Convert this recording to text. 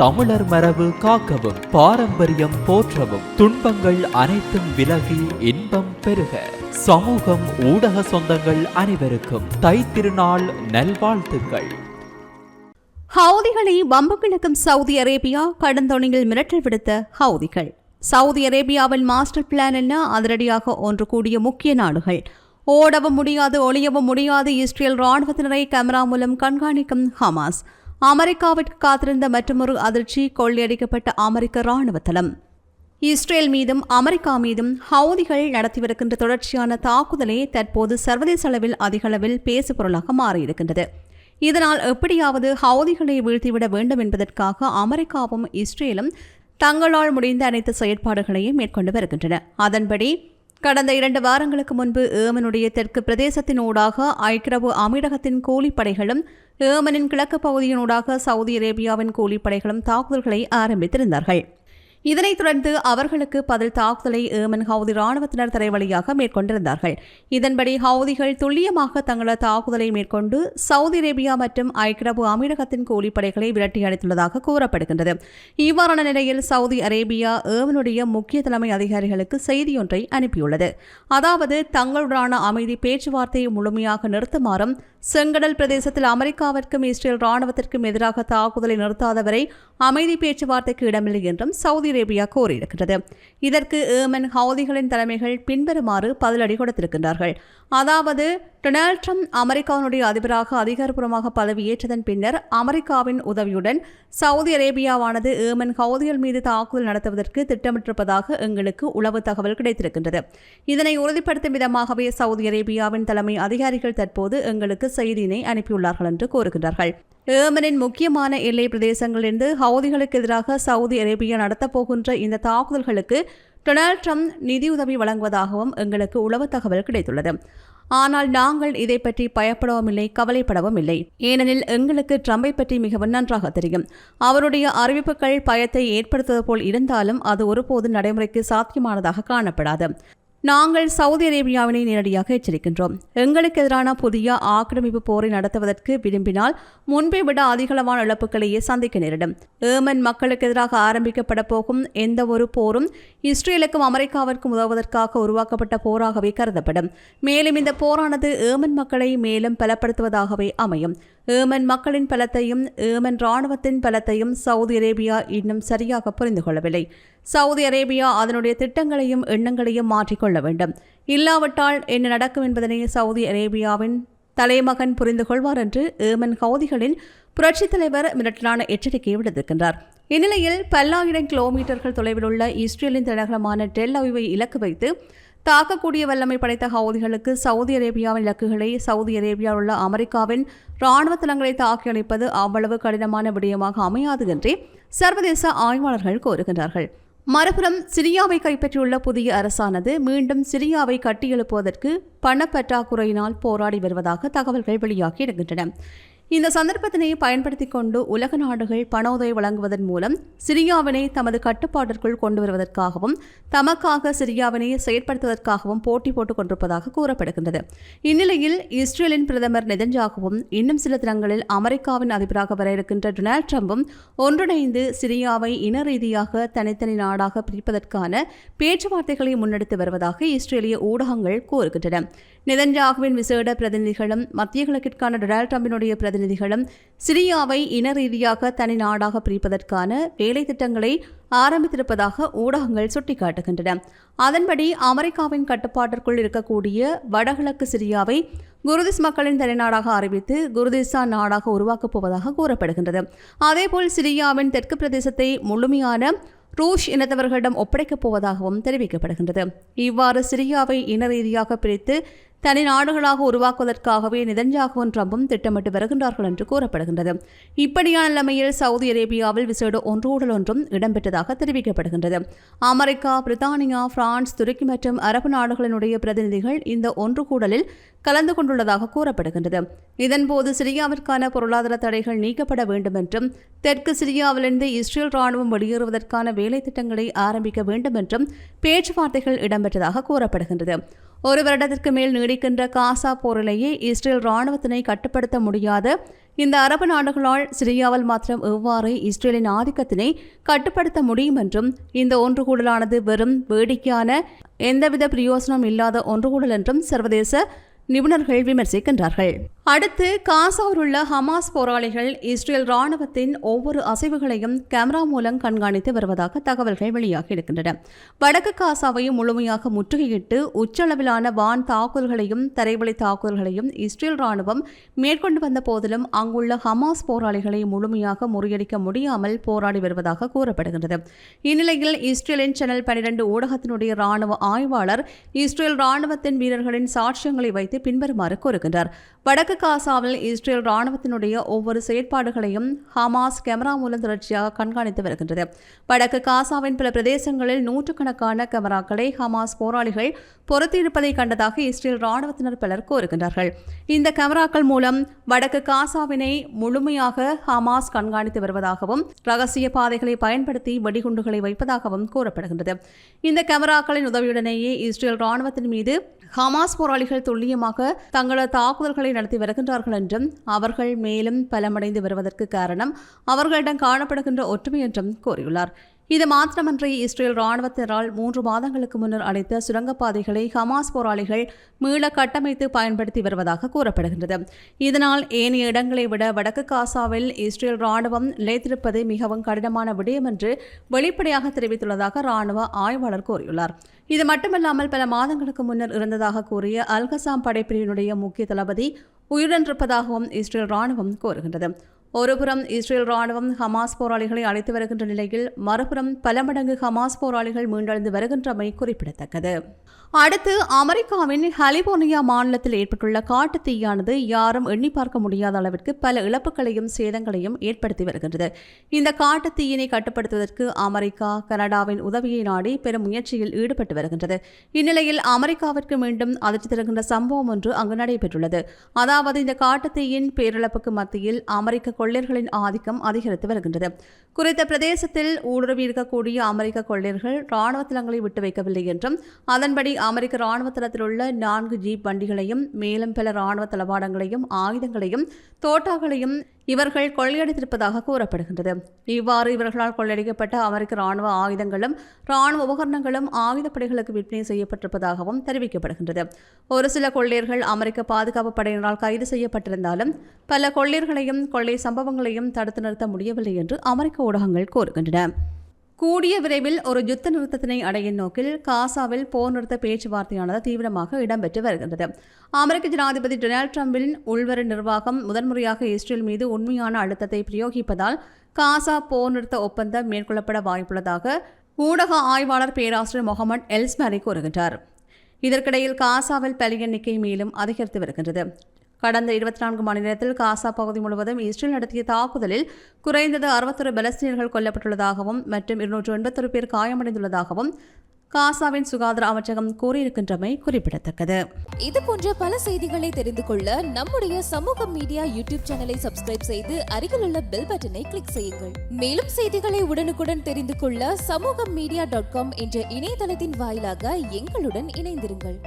தமிழர் மரபு காக்கவும் பாரம்பரியம் போற்றவும் துன்பங்கள் அனைத்தும் விலகி இன்பம் பெருக. சமூகம் ஊடக சொந்தங்கள் அனைவருக்கும் தைத்திருநாள் நல்வாழ்த்துக்கள். ஹவுதிகளை வம்பு கிழக்கும் சவுதி அரேபியா கடந்தொணியில் மிரட்டல் விடுத்த ஹவுதிகள். சவுதி அரேபியாவின் மாஸ்டர் பிளான் என்ன? அதிரடியாக ஒன்று கூடிய முக்கிய நாடுகள். ஓடவும் முடியாது ஒளியவும் முடியாது இஸ்ரேல் ராணுவத்தினரை கேமரா மூலம் கண்காணிக்கும் ஹமாஸ். அமெரிக்காவிற்கு காத்திருந்த மற்றொரு அதிர்ச்சி கொள்ளையடிக்கப்பட்ட அமெரிக்க ராணுவ தளம். இஸ்ரேல் மீதும் அமெரிக்கா மீதும் ஹவுதிகள் நடத்தி வருகின்ற தொடர்ச்சியான தாக்குதலே தற்போது சர்வதேச அளவில் அதிகளவில் பேசுபொருளாக மாறியிருக்கின்றது. இதனால் எப்படியாவது ஹவுதிகளை வீழ்த்திவிட வேண்டும் என்பதற்காக அமெரிக்காவும் இஸ்ரேலும் தங்களால் முடிந்த அனைத்து செயற்பாடுகளையும் மேற்கொண்டு வருகின்றன. அதன்படி கடந்த இரண்டு வாரங்களுக்கு முன்பு ஏமனுடைய தெற்கு பிரதேசத்தின் ஊடாக ஐக்கிரவு அமீரகத்தின் கூலிப்படைகளும் ஏமனின் கிழக்கு பகுதியினூடாக சவுதி அரேபியாவின் கூலிப்படைகளும் தாக்குதல்களை ஆரம்பித்திருந்தார்கள். இதனைத் தொடர்ந்து அவர்களுக்கு பதில் தாக்குதலை ஏமன் ஹவுதி ராணுவத்தினர் தலைவழியாக மேற்கொண்டிருந்தார்கள். இதன்படி ஹவுதிகள் துல்லியமாக தங்களது தாக்குதலை மேற்கொண்டு சவுதி அரேபியா மற்றும் ஐக்கிரபு அமீரகத்தின் கூலிப்படைகளை விரட்டியடித்துள்ளதாக கூறப்படுகின்றது. இவ்வாறான நிலையில் சவுதி அரேபியா ஏமனுடைய முக்கிய தலைமை அதிகாரிகளுக்கு செய்தியொன்றை அனுப்பியுள்ளது. அதாவது தங்களுடனான அமைதி பேச்சுவார்த்தையை முழுமையாக நிறுத்துமாறும் செங்கடல் பிரதேசத்தில் அமெரிக்காவிற்கும் இஸ்ரேல் ராணுவத்திற்கும் எதிராக தாக்குதலை நிறுத்தாதவரை அமைதி பேச்சுவார்த்தைக்கு இடமில்லை என்றும் சவுதி அரேபியா கோரியிருக்கிறது இதற்கு ஏமன் ஹவுதிகளின் தலைமைகள் பின்வருமாறு பதிலடி கொடுத்திருக்கின்றார்கள். அதாவது டொனால்ட் ட்ரம்ப் அமெரிக்காவினுடைய அதிபராக அதிகாரப்பூர்வமாக பதவியேற்றதன் பின்னர் அமெரிக்காவின் உதவியுடன் சவுதி அரேபியாவானது ஏமன் ஹவுதிகள் மீது தாக்குதல் நடத்துவதற்கு திட்டமிட்டிருப்பதாக எங்களுக்கு உளவு தகவல் கிடைத்திருக்கின்றது. இதனை உறுதிப்படுத்தும் விதமாகவே சவுதி அரேபியாவின் தலைமை அதிகாரிகள் தற்போது எங்களுக்கு செய்தியினை அனுப்பியுள்ளார்கள் என்று கூறுகின்றார்கள். ஏமனின் முக்கியமான எல்லை பிரதேசங்களிலிருந்து ஹவுதிகளுக்கு எதிராக சவுதி அரேபியா நடத்தப்போகின்ற இந்த தாக்குதல்களுக்கு டொனால்ட் ட்ரம்ப் நிதியுதவி வழங்குவதாகவும் எங்களுக்கு உளவு தகவல் கிடைத்துள்ளது. ஆனால் நாங்கள் இதை பற்றி பயப்படவும் இல்லை கவலைப்படவும் இல்லை ஏனெனில் எங்களுக்கு ட்ரம்பை பற்றி மிகவும் நன்றாக தெரியும். அவருடைய அறிவிப்புகள் பயத்தை ஏற்படுத்துவது போல் இருந்தாலும் அது ஒருபோது நடைமுறைக்கு சாத்தியமானதாக காணப்படாது. நாங்கள் சவுதி அரேபியாவினை நேரடியாக எச்சரிக்கின்றோம். எங்களுக்கு எதிரான புதிய ஆக்கிரமிப்பு போரை நடத்துவதற்கு விரும்பினால் முன்பை விட அதிகளவான இழப்புகளையே சந்திக்க நேரிடும். ஏமன் மக்களுக்கு எதிராக ஆரம்பிக்கப்பட போகும் எந்த ஒரு போரும் இஸ்ரேலுக்கும் அமெரிக்காவிற்கும் உதவுவதற்காக உருவாக்கப்பட்ட போராகவே கருதப்படும். மேலும் இந்த போரானது ஏமன் மக்களை மேலும் பலப்படுத்துவதாகவே அமையும். ஏமன் மக்களின் பலத்தையும் ஏமன் இராணுவத்தின் பலத்தையும் சவுதி அரேபியா இன்னும் சரியாக புரிந்து கொள்ளவில்லை. சவுதி அரேபியா அதனுடைய திட்டங்களையும் எண்ணங்களையும் மாற்றிக்கொள்ள வேண்டும். இல்லாவிட்டால் என்ன நடக்கும் என்பதனை சவுதி அரேபியாவின் தலைமகன் புரிந்து கொள்வார் என்று ஏமன் ஹவுதிகளின் புரட்சித் தலைவர் மிரட்டலான எச்சரிக்கையை விடுத்திருக்கின்றார். இந்நிலையில் பல்லாயிரம் கிலோமீட்டர்கள் தொலைவில் உள்ள இஸ்ரேலின் தலைநகரமான டெல் அவிவை இலக்கு வைத்து தாக்கக்கூடிய வல்லமை படைத்த ஹவுதிகளுக்கு சவுதி அரேபியாவின் இலக்குகளை சவுதி அரேபியாவில் உள்ள அமெரிக்காவின் இராணுவ தளங்களை தாக்கி அளிப்பது அவ்வளவு கடினமான விடயமாக அமையாது என்றே சர்வதேச ஆய்வாளர்கள் கோருகின்றார்கள் மறுபுறம் சிரியாவை கைப்பற்றியுள்ள புதிய அரசானது மீண்டும் சிரியாவை கட்டியெழுப்புவதற்கு பணப்பற்றாக்குறையினால் போராடி வருவதாக தகவல்கள் வெளியாகி இருக்கின்றன. இந்த சந்தர்ப்பத்தினை பயன்படுத்தி கொண்டு உலக நாடுகள் பண உதவி வழங்குவதன் மூலம் சிரியாவினை தமது கட்டுப்பாட்டிற்குள் கொண்டு வருவதற்காகவும் தமக்காக சிரியாவினை செயற்படுத்துவதற்காகவும் போட்டி போட்டுக் கொண்டிருப்பதாக கூறப்படுகின்றது. இந்நிலையில் இஸ்ரேலின் பிரதமர் நெதன்ஜாகவும் இன்னும் சில தினங்களில் அமெரிக்காவின் அதிபராக வர இருக்கின்ற டொனால்ட் ட்ரம்பும் ஒன்றிணைந்து சிரியாவை இன ரீதியாக தனித்தனி நாடாக பிரிப்பதற்கான பேச்சுவார்த்தைகளை முன்னெடுத்து வருவதாக இஸ்ரேலிய ஊடகங்கள் கூறுகின்றன. நெதன்ஜாகுவின் விசேட பிரதிநிதிகளும் மத்திய கிழக்கிற்கான டொனால்ட் ட்ரம்பினுடைய பிரதிநிதிகளும் சிரியாவை இன ரீதியாக தனி நாடாக பிரிப்பதற்கான வேலை திட்டங்களை ஆரம்பித்திருப்பதாக ஊடகங்கள் சுட்டிக்காட்டுகின்றன. அதன்படி அமெரிக்காவின் கட்டுப்பாட்டிற்குள் இருக்கக்கூடிய வடகிழக்கு சிரியாவை குருதிஸ் மக்களின் தலைநாடாக அறிவித்து குருதிஸ்தான் நாடாக உருவாக்கப் போவதாக கூறப்படுகின்றது. அதேபோல் சிரியாவின் தெற்கு பிரதேசத்தை முழுமையான ரூஷ் இனத்தவர்களிடம் ஒப்படைக்கப் போவதாகவும் தெரிவிக்கப்படுகின்றது. இவ்வாறு சிரியாவை இன ரீதியாக பிரித்து தனி நாடுகளாக உருவாக்குவதற்காகவே நிதன்ஜாகவும் ட்ரம்பும் திட்டமிட்டு வருகின்றார்கள் என்று கூறப்படுகின்றது. இப்படியான நிலைமையில் சவுதி அரேபியாவில் விசேட ஒன்றோடல் ஒன்றும் இடம்பெற்றதாக தெரிவிக்கப்படுகின்றது. அமெரிக்கா பிரித்தானியா பிரான்ஸ் துருக்கி மற்றும் அரபு நாடுகளினுடைய பிரதிநிதிகள் இந்த ஒன்று கூடலில் கலந்து கொண்டுள்ளதாக கூறப்படுகின்றது. இதன்போது சிரியாவிற்கான பொருளாதார தடைகள் நீக்கப்பட வேண்டும் என்றும் தெற்கு சிரியாவிலிருந்து இஸ்ரேல் ராணுவம் வெளியேறுவதற்கான வேலை திட்டங்களை ஆரம்பிக்க வேண்டும் என்றும் பேச்சுவார்த்தைகள் இடம்பெற்றதாக கூறப்படுகின்றது. ஒரு வருடத்திற்கு மேல் நீடிக்கின்ற காசா போரிலேயே இஸ்ரேல் ராணுவத்தினை கட்டுப்படுத்த முடியாத இந்த அரபு நாடுகளால் சிரியாவில் மாத்திரம் எவ்வாறு இஸ்ரேலின் ஆதிக்கத்தினை கட்டுப்படுத்த முடியும் என்றும் இந்த ஒன்றுகூடலானது வெறும் வேடிக்கையான எந்தவித பிரயோசனம் இல்லாத ஒன்றுகூடல் என்றும் சர்வதேச நிபுணர்கள் விமர்சிக்கின்றார்கள். அடுத்து காசாவில் உள்ள ஹமாஸ் போராளிகள் இஸ்ரேல் ராணுவத்தின் ஒவ்வொரு அசைவுகளையும் கேமரா மூலம் கண்காணித்து வருவதாக தகவல்கள் வெளியாகி இருக்கின்றன. வடக்கு காசாவையும் முழுமையாக முற்றுகையிட்டு உச்சளவிலான வான் தாக்குதல்களையும் தரைவழி தாக்குதல்களையும் இஸ்ரேல் ராணுவம் மேற்கொண்டு வந்த போதிலும் அங்குள்ள ஹமாஸ் போராளிகளை முழுமையாக முறியடிக்க முடியாமல் போராடி வருவதாக கூறப்படுகின்றது. இந்நிலையில் இஸ்ரேலின் சேனல் பனிரெண்டு ஊடகத்தினுடைய ராணுவ ஆய்வாளர் இஸ்ரேல் ராணுவத்தின் வீரர்களின் சாட்சியங்களை வைத்து பின்வருமாறு கூறுகின்றார் வடக்கு காசாவில் இஸ்ரேல் ராணுவத்தினுடைய ஒவ்வொரு செயற்பாடுகளையும் ஹமாஸ் கேமரா மூலம் தொடர்ச்சியாக கண்காணித்து வருகின்றது. வடக்கு காசாவின் பல பிரதேசங்களில் நூற்றுக்கணக்கான கேமராக்களை ஹமாஸ் போராளிகள் பொருத்தியிருப்பதை கண்டதாக இஸ்ரேல் ராணுவத்தினர் பலர் கூறுகின்றார்கள் இந்த கேமராக்கள் மூலம் வடக்கு காசாவினை முழுமையாக ஹமாஸ் கண்காணித்து வருவதாகவும் ரகசிய பாதைகளை பயன்படுத்தி வெடிகுண்டுகளை வைப்பதாகவும் கூறப்படுகின்றது. இந்த கேமராக்களின் உதவியுடனேயே இஸ்ரேல் ராணுவத்தின் மீது ஹமாஸ் போராளிகள் துல்லியமாக தங்களது தாக்குதல்களை நடத்தி வருகின்றார்கள் என்றும் அவர்கள் மேலும் பலமடைந்து வருவதற்கு காரணம் அவர்களிடம் காணப்படுகின்ற ஒற்றுமை என்றும் கூறியுள்ளார். இது மாத்திரமன்றி இஸ்ரேல் ராணுவத்தினரால் மூன்று மாதங்களுக்கு முன்னர் அடைத்த சுரங்கப்பாதைகளை ஹமாஸ் போராளிகள் மீள கட்டமைத்து பயன்படுத்தி வருவதாக கூறப்படுகின்றது. இதனால் ஏனைய இடங்களை விட வடக்கு காசாவில் இஸ்ரேல் ராணுவம் நிலைத்திருப்பது மிகவும் கடினமான விடயம் என்று வெளிப்படையாக தெரிவித்துள்ளதாக ராணுவ ஆய்வாளர் கூறியுள்ளார். இது மட்டுமல்லாமல் பல மாதங்களுக்கு முன்னர் இருந்ததாக கூறிய அல்கசாம் படைப்பிரிவினுடைய முக்கிய தளபதி உயிரிழந்திருப்பதாகவும் இஸ்ரேல் ராணுவம் கூறுகின்றது. ஒருபுறம் இஸ்ரேல் ராணுவம் ஹமாஸ் போராளிகளை அழைத்து வருகின்ற நிலையில் மறுபுறம் பல மடங்கு ஹமாஸ் போராளிகள் மீண்டெழுந்து வருகின்றமை குறிப்பிடத்தக்கது. அடுத்து அமெரிக்காவின் கலிபோர்னியா மாநிலத்தில் ஏற்பட்டுள்ள காட்டுத் தீயானது யாரும் எண்ணி பார்க்க முடியாத அளவிற்கு பல இழப்புகளையும் சேதங்களையும் ஏற்படுத்தி வருகின்றது. இந்த காட்டு தீயினை கட்டுப்படுத்துவதற்கு அமெரிக்கா கனடாவின் உதவியை நாடி பெரும் முயற்சியில் ஈடுபட்டு வருகின்றது. இந்நிலையில் அமெரிக்காவிற்கு மீண்டும் அதிர்ச்சி தருகின்ற சம்பவம் ஒன்று அங்கு நடைபெற்றுள்ளது. அதாவது இந்த காட்டு தீயின் பேரிழப்புக்கு மத்தியில் அமெரிக்க கொள்ளையர்களின் ஆதிக்கம் அதிகரித்து வருகின்றது. குறித்த பிரதேசத்தில் ஊடுருவி இருக்கக்கூடிய அமெரிக்க கொள்ளையர்கள் ராணுவ தளங்களை விட்டு வைக்கவில்லை என்றும் அதன்படி அமெரிக்க ராணுவ தளத்தில் உள்ள நான்கு ஜீப் வண்டிகளையும் மேலும் பல ராணுவ தளவாடங்களையும் ஆயுதங்களையும் தோட்டாக்களையும் இவர்கள் கொள்ளையடித்திருப்பதாக கூறப்படுகின்றது. இவ்வாறு இவர்களால் கொள்ளையடிக்கப்பட்ட அமெரிக்க ராணுவ ஆயுதங்களும் ராணுவ உபகரணங்களும் ஆயுதப்படைகளுக்கு விற்பனை செய்யப்பட்டிருப்பதாகவும் தெரிவிக்கப்படுகின்றது. ஒரு சில கொள்ளையர்கள் அமெரிக்க பாதுகாப்பு படையினரால் கைது செய்யப்பட்டிருந்தாலும் பல கொள்ளையர்களையும் கொள்ளை சம்பவங்களையும் தடுத்து நிறுத்த முடியவில்லை என்று அமெரிக்க ஊடகங்கள் கூறுகின்றன. கூடிய விரைவில் ஒரு யுத்த நிறுத்தத்தினை அடையும் நோக்கில் காசாவில் போர் நிறுத்த பேச்சுவார்த்தையானது தீவிரமாக இடம்பெற்று வருகின்றது. அமெரிக்க ஜனாதிபதி டொனால்ட் டிரம்பின் உள்வர நிர்வாகம் முதன்முறையாக இஸ்ரேல் மீது உண்மையான அழுத்தத்தை பிரயோகிப்பதால் காசா போர் நிறுத்த ஒப்பந்தம் மேற்கொள்ளப்பட வாய்ப்புள்ளதாக ஊடக ஆய்வாளர் பேராசிரியர் முகமது எல்ஸ்மரி கூறுகின்றார். இதற்கிடையில் காசாவில் பலி எண்ணிக்கை மேலும் அதிகரித்து வருகின்றது. கடந்த இருபத்தி நான்கு மணி நேரத்தில் காசா பகுதி முழுவதும் இஸ்ரேல் நடத்திய தாக்குதலில் குறைந்தது அறுபத்தொரு பலஸ்தீனர்கள் கொல்லப்பட்டுள்ளதாகவும் மற்றும் இருநூற்று எண்பத்தொரு பேர் காயமடைந்துள்ளதாகவும் காசாவின் சுகாதார அமைச்சகம் கூறியிருக்கின்றமை குறிப்பிடத்தக்கது. இது போன்ற பல செய்திகளை தெரிந்து கொள்ள நம்முடைய சமூக மீடியா யூடியூப் சேனலை சப்ஸ்கிரைப் செய்து அருகில் உள்ள பெல் பட்டனை கிளிக் செய்யுங்கள். மேலும் செய்திகளை உடனுக்குடன் தெரிந்து கொள்ள சமூக மீடியா டாட் காம் என்ற இணையதளத்தின் வாயிலாக எங்களுடன் இணைந்திருங்கள்.